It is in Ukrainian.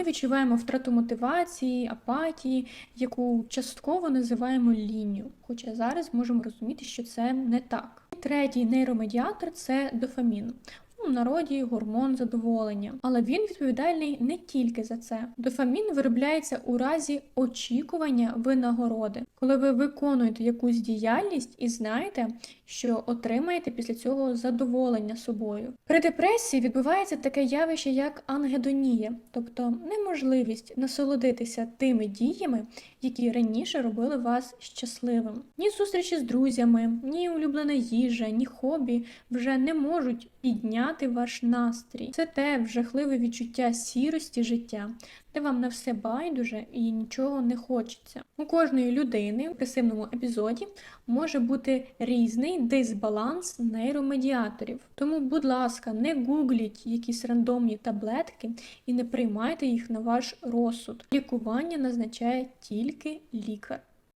ми відчуваємо втрату мотивації, апатії, яку частково називаємо лінію. Хоча зараз можемо розуміти, що це не так. Третій нейромедіатор це дофамін. У народі гормон задоволення, але він відповідальний не тільки за це. Дофамін виробляється у разі очікування винагороди, коли ви виконуєте якусь діяльність і знаєте, що отримаєте після цього задоволення собою. При депресії відбувається таке явище, як ангедонія, тобто неможливість насолодитися тими діями, які раніше робили вас щасливим. Ні зустрічі з друзями, ні улюблена їжа, ні хобі вже не можуть підняти ваш настрій. Це те жахливе відчуття сірості життя, де вам на все байдуже і нічого не хочеться. У кожної людини в депресивному епізоді може бути різний дисбаланс нейромедіаторів. Тому, будь ласка, не гугліть якісь рандомні таблетки і не приймайте їх на ваш розсуд. Лікування назначає тільки лікар.